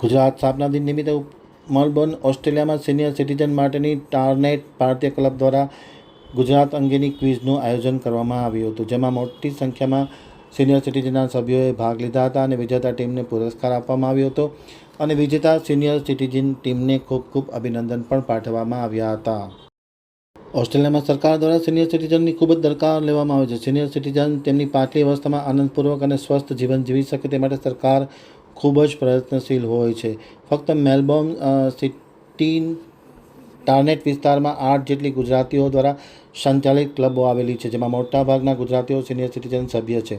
ગુજરાત સ્થાપના દિન નિમિત્તે મલબોર્ન, ઓસ્ટ્રેલિયામાં સિનિયર સિટીઝન માટેની ટાર્નેટ ભારતીય ક્લબ દ્વારા ગુજરાત અંગેની ક્વિઝનું આયોજન કરવામાં આવ્યું હતું, જેમાં મોટી સંખ્યામાં સિનિયર સિટીઝનના સભ્યોએ ભાગ લીધા હતા અને વિજેતા ટીમને પુરસ્કાર આપવામાં આવ્યો હતો અને વિજેતા સિનિયર સિટીઝન ટીમને ખૂબ ખૂબ અભિનંદન પણ પાઠવવામાં આવ્યા હતા. ઓસ્ટ્રેલિયામાં સરકાર દ્વારા સિનિયર સિટીઝનની ખૂબ જ દરકાર લેવામાં આવે છે. સિનિયર સિટીઝન તેમની પાછલી અવસ્થામાં આનંદપૂર્વક અને સ્વસ્થ જીવન જીવી શકે તે માટે સરકાર ખૂબ જ પ્રયત્નશીલ હોય છે. ફક્ત મેલબોર્ન સિટીન સિટી ટાર્નેટ વિસ્તારમાં આઠ જેટલી ગુજરાતીઓ દ્વારા સંચાલિત ક્લબો આવેલી છે, જેમાં મોટાભાગના ગુજરાતીઓ સિનિયર સિટીઝન સભ્ય છે.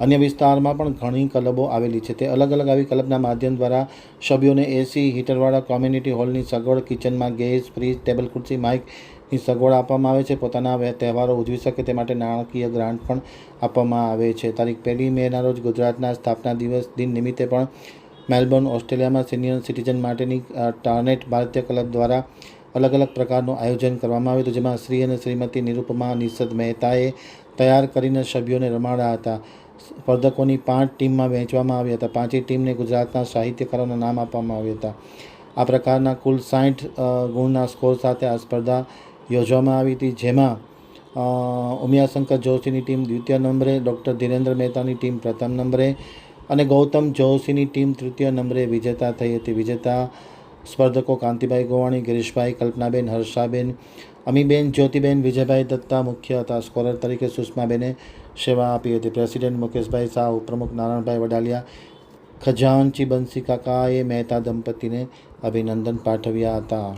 અન્ય વિસ્તારમાં પણ ઘણી ક્લબો આવેલી છે. તે અલગ અલગ આવી ક્લબના માધ્યમ દ્વારા સભ્યોને એસી, હીટરવાળા કોમ્યુનિટી હોલની સગવડ, કિચનમાં ગેસ, ફ્રીજ, ટેબલ, ખુરશી માઇકની સગવડ આપવામાં આવે છે. પોતાના તહેવારો ઉજવી શકે તે માટે નાણાકીય ગ્રાન્ટ પણ આપવામાં આવે છે. તારીખ પહેલી મેના રોજ ગુજરાતના સ્થાપના દિવસ દિન નિમિત્તે પણ મેલબોર્ન, ઓસ્ટ્રેલિયામાં સિનિયર સિટીઝન માટેની ટાર્નેટ ભારતીય ક્લબ દ્વારા અલગ અલગ પ્રકારનું આયોજન કરવામાં આવ્યું હતું, જેમાં શ્રી અને શ્રીમતી નિરૂપમા નિષદ મહેતાએ તૈયાર કરીને સભ્યોને રમાડ્યા હતા. સ્પર્ધકોની પાંચ ટીમમાં વહેંચવામાં આવ્યા હતા. પાંચેય ટીમને ગુજરાતના સાહિત્યકારોના નામ આપવામાં આવ્યા હતા. આ પ્રકારના કુલ સાઠ ગુણના સ્કોર સાથે આ સ્પર્ધા યોજવામાં આવી હતી, જેમાં ઉમિયાશંકર જોશીની ટીમ દ્વિતીય નંબરે, ડૉક્ટર ધીરેન્દ્ર મહેતાની ટીમ પ્રથમ નંબરે અને ગૌતમ જોશીની ટીમ તૃતીય નંબરે વિજેતા થઈ હતી. વિજેતા સ્પર્ધકો કાંતિભાઈ ગોવાણી, ગિરીશભાઈ કલ્પનાબેન, હર્ષાબેન, અમીબેન, જ્યોતિબેન, વિજયભાઈ દત્તા, મુખ્ય હતા. સ્કોરર તરીકે સુષ્માબેને સેવા આપી હતી. પ્રેસિડેન્ટ મુકેશભાઈ શાહ ઉપપ્રમુખ નારાયણભાઈ વડાલિયા, ખજાનચી બંસી કાકાએ મહેતા દંપતીને અભિનંદન પાઠવ્યા હતા.